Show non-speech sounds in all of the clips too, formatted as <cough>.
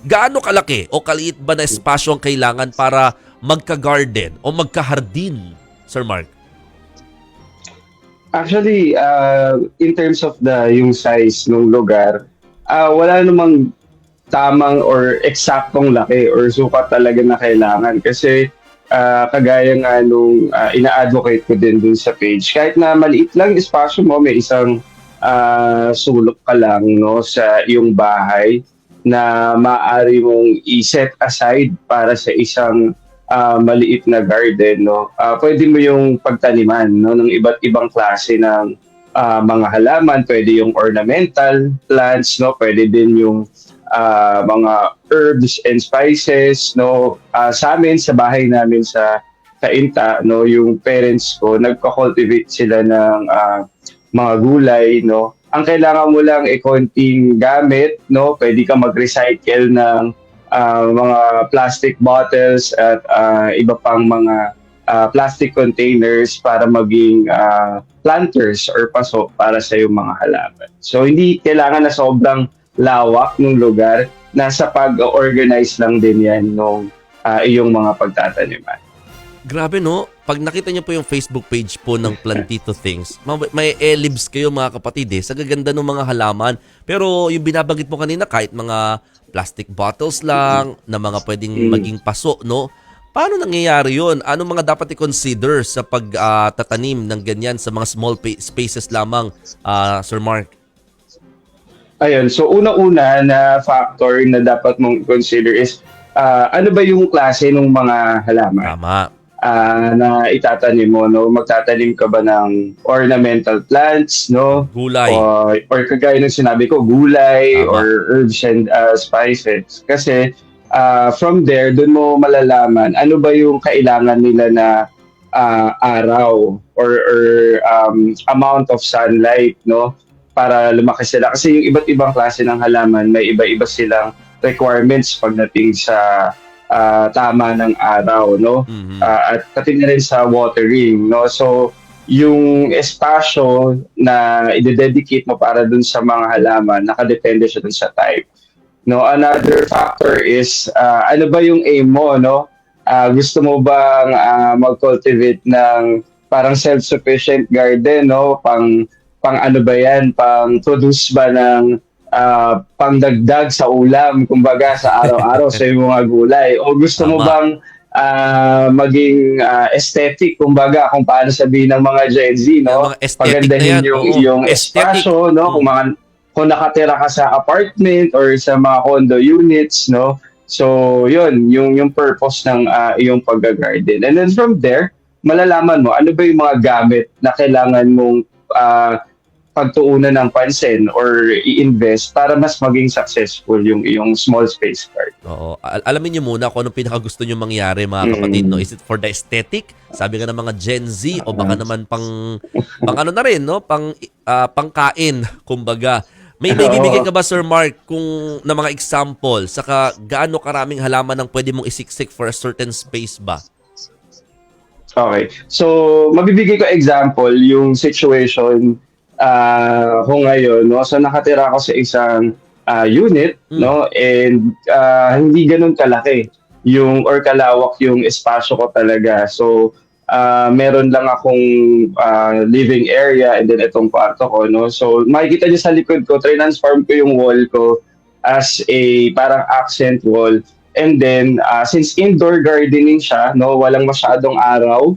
Gaano kalaki o kaliit ba na espasyo ang kailangan para magka-garden o magka-hardin, Sir Mark? Actually, uh, in terms of the yung size ng lugar, uh, wala namang tamang or eksaktong laki or sukat talaga na kailangan kasi uh, kagaya nga nung uh, ina-advocate ko din dun sa page kahit na maliit lang espasyo mo may isang uh, sulok ka lang no sa iyong bahay na maaari mong i-set aside para sa isang uh, maliit na garden no? Uh, pwede mo yung pagtaniman no? Ng iba't ibang klase ng uh, mga halaman. Pwede yung ornamental plants no? Pwede din yung uh, mga herbs and spices no? Uh, sa amin sa bahay namin sa Kainta no? Yung parents ko nagko-cultivate sila ng uh, mga gulay no ang kailangan mo lang ay konting gamit no pwede ka mag-recycle ng uh, mga plastic bottles at uh, iba pang mga uh, plastic containers para maging uh, planters or paso para sa iyong mga halaman. So hindi kailangan na sobrang lawak ng lugar, nasa pag-organize lang din yan nung uh, iyong mga pagtataniman. Grabe no, pag nakita niyo po yung Facebook page po ng Plantito Things, ma- may elibs kayo mga kapatid eh, sa gaganda ng mga halaman. Pero yung binabanggit mo kanina, kahit mga plastic bottles lang, na mga pwedeng Mm. maging paso, no? Paano nangyayari yun? Ano mga dapat i-consider sa pagtatanim ng ganyan sa mga small pa- spaces lamang, ah, Sir Mark? Ayun, so una-una na factor na dapat mong consider is uh, ano ba yung klase ng mga halaman? Tama. Uh, na itatanim mo, no? Magtatanim ka ba ng ornamental plants, no? Gulay. Or, or kagaya ng sinabi ko, gulay Tama. or herbs and uh, spices. Kasi uh, from there, dun mo malalaman ano ba yung kailangan nila na uh, araw or, or um, amount of sunlight, no? Para lumaki sila. Kasi yung iba't ibang klase ng halaman, may iba-iba silang requirements pagdating sa uh, tama ng araw, no? Mhm. uh, at pati na rin sa watering, no? So, yung espasyo na i-dedicate mo para dun sa mga halaman, nakadepende siya dun sa type. No, another factor is uh, ano ba yung aim mo, no? Uh, gusto mo bang uh, mag-cultivate ng parang self-sufficient garden, no? Pang pang ano ba 'yan? Pang produce ba ng uh, pangdagdag sa ulam, kumbaga sa araw-araw <laughs> sa iyong mga gulay? O gusto mo Tama. bang ah, maging ah, aesthetic, kumbaga, kung paano sabihin ng mga Gen Z, no? Pagandahin yan, yung, oo. yung Aesthetic. espasyo, no? Mm. Kung, mga, kung nakatira ka sa apartment or sa mga condo units, no? So, yun, yung, yung purpose ng ah, iyong pag-garden. And then from there, malalaman mo ano ba yung mga gamit na kailangan mong ah, pagtuunan ng pansin or i-invest para mas maging successful yung iyong small space garden. Oo. Al- alamin niyo muna kung anong pinakagusto niyo mangyari mga kapatid. Mm. No? Is it for the aesthetic? Sabi nga ng mga Gen Z o baka naman pang pang ano na rin, no? Pang ah, pangkain, <laughs> kumbaga. May may Oo. bibigay ka ba Sir Mark kung na mga example saka gaano karaming halaman ang pwede mong isiksik for a certain space ba? Okay. So, mabibigay ko example yung situation uh, ko ngayon. No? So, nakatira ako sa isang ah, unit, Mm. no? And ah, hindi ganun kalaki yung or kalawak yung espasyo ko talaga. So, ah, meron lang akong ah, living area and then itong kwarto ko, no? So, makikita niyo sa likod ko, transform ko yung wall ko as a parang accent wall. And then, ah, since indoor gardening siya, no, walang masyadong araw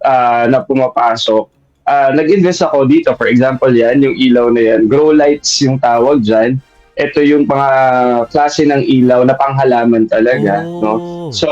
ah, na pumapasok, ah, nag-invest ako dito. For example, yan, yung ilaw na yan. Grow lights yung tawag dyan. Ito yung mga klase ng ilaw na panghalaman talaga. No? Oh. So,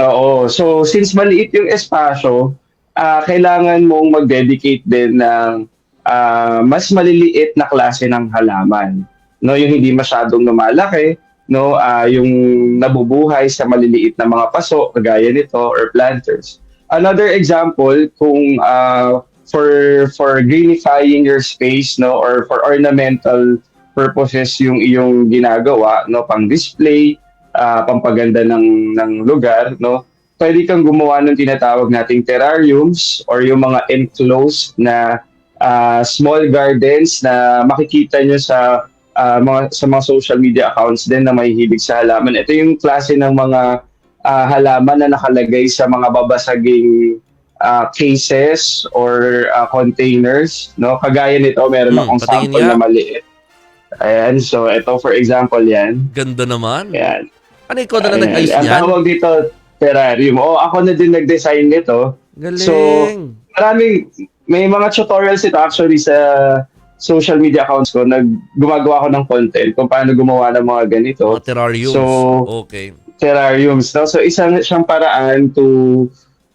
oo. So, since maliit yung espasyo, ah, kailangan mong mag-dedicate din ng ah, mas maliliit na klase ng halaman. No, yung hindi masyadong lumalaki, no, ah, yung nabubuhay sa maliliit na mga paso, kagaya nito, or planters. Another example, kung ah, for for greenifying your space, no, or for ornamental purposes yung iyong ginagawa, no, pang display, ah, pampaganda ng ng lugar, no? Pwede kang gumawa ng tinatawag nating terrariums or yung mga enclosed na ah, small gardens na makikita nyo sa ah, mga sa mga social media accounts din na may hilig sa halaman. Ito yung klase ng mga ah, halaman na nakalagay sa mga babasaging ah, cases or ah, containers, no? Kagaya nito, meron Hmm, akong sample nga. na maliit. Ayan, so ito for example yan. Ganda naman. Ayan. Ano ikaw na Ayan. nag-ayos Ang niyan? tawag dito, terrarium. O, ako na din nag-design nito. Galing. So, Maraming, may mga tutorials ito actually sa social media accounts ko. Nag, gumagawa ko ng content kung paano gumawa ng mga ganito. mga terrariums. So- okay. Terrariums. No? So, isang siyang paraan to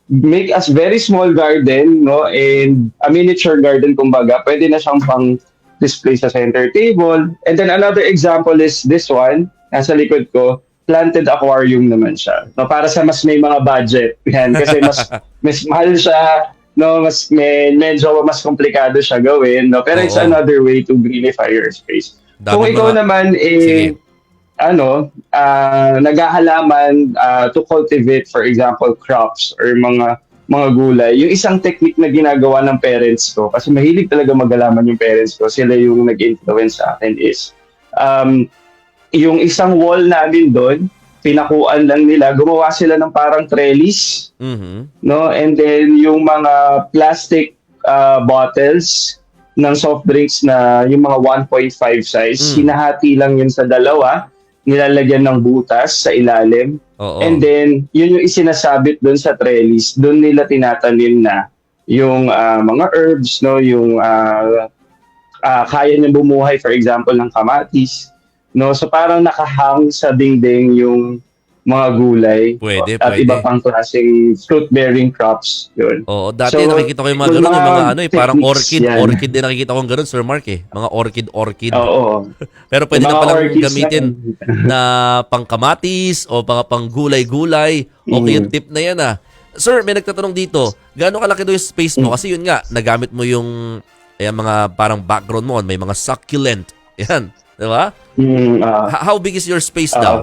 make us very small garden no and a miniature garden kumbaga pwede na siyang pang display sa center table and then another example is this one nasa likod ko planted aquarium naman siya no para sa mas may mga budget yan kasi mas <laughs> mas mahal siya no mas may, medyo mas komplikado siya gawin no pero it's Oo. another way to greenify your space Dami kung ikaw mga- naman eh Sige. Ano, ah naghahalaman ah, to cultivate for example crops or mga mga gulay. Yung isang technique na ginagawa ng parents ko kasi mahilig talaga maghalaman yung parents ko, sila yung nag-influence sa akin is um yung isang wall namin doon, pinakuan lang nila, gumawa sila ng parang trellis Mhm. no? And then yung mga plastic uh, bottles ng soft drinks na yung mga 1.5 size, Mm. hinahati lang yun sa dalawa, nilalagyan ng butas sa ilalim. Oo. And then, yun yung isinasabit doon sa trellis, doon nila tinatanim na yung ah, mga herbs, no? Yung ah, ah, kaya niya bumuhay, for example, ng kamatis. No? So parang nakahang sa dingding yung mga gulay Pwede, at pwede. iba pang klaseng fruit-bearing crops. Yun. Oo, dati So, nakikita ko yung mga yung ganun, yung mga ano eh, parang orchid, yan. orchid din nakikita ko ganun, Sir Mark eh. Mga orchid, orchid. Oo. <laughs> Pero pwede Yung na palang gamitin na- pangkamatis o pang panggulay-gulay. Okay yung Mm. tip na yan ah. Sir, may nagtatanong dito, gaano kalaki daw yung space Mm. mo? Kasi yun nga, nagamit mo yung ayan, mga parang background mo, may mga succulent. <laughs> Yan, di ba? Mm, ah, H- How big is your space ah, daw?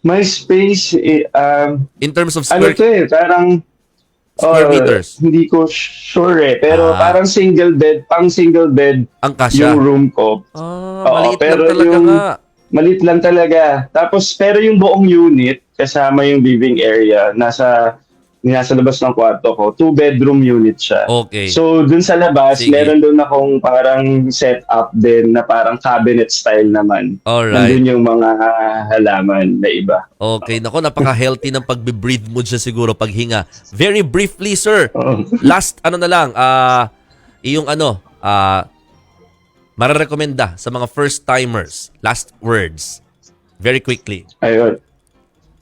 My space, eh, um, In terms of ano square, to eh, parang square oh, meters? Hindi ko sure eh. Pero Ah. parang single bed, pang single bed Ang kasya. yung room ko. Ah, Oo, maliit pero lang talaga yung- nga. Malit lang talaga. Tapos, pero yung buong unit, kasama yung living area, nasa nasa labas ng kwarto ko, two bedroom unit siya. Okay. So, dun sa labas, Sige. meron dun akong parang setup din na parang cabinet style naman. Alright. Nandun yung mga halaman na iba. Okay, nako napaka-healthy ng pagbe-breathe mo dyan siguro paghinga. Very briefly, sir. Last ano na lang, ah iyong ano, ah mararekomenda sa mga first timers. Last words. Very quickly. Ayun.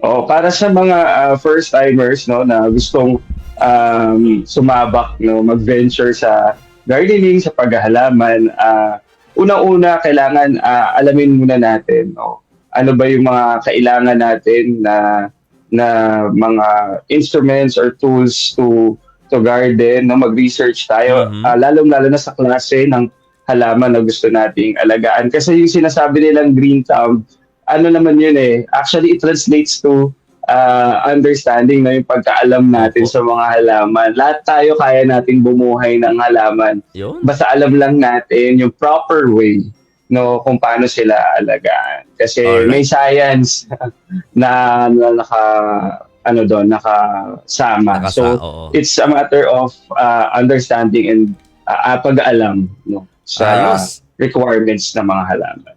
Oh, para sa mga ah, first timers no na gustong um, sumabak no, mag-venture sa gardening, sa paghahalaman, ah, unang-una kailangan ah, alamin muna natin no, ano ba yung mga kailangan natin na na mga instruments or tools to to garden, no, mag-research tayo, Mhm. ah, lalong-lalo na sa klase ng halaman na gusto nating alagaan. Kasi yung sinasabi nilang green thumb, ano naman yun eh, actually it translates to uh, understanding na yung pagkaalam natin sa mga halaman. Lahat tayo kaya nating bumuhay ng halaman. Yun. Basta alam lang natin yung proper way no kung paano sila alagaan. Kasi Alright. may science <laughs> na, na naka ano doon nakasama. Nakasa, so oo. it's a matter of uh, understanding and uh, uh, pag-alam no sa Ayos. requirements ng mga halaman.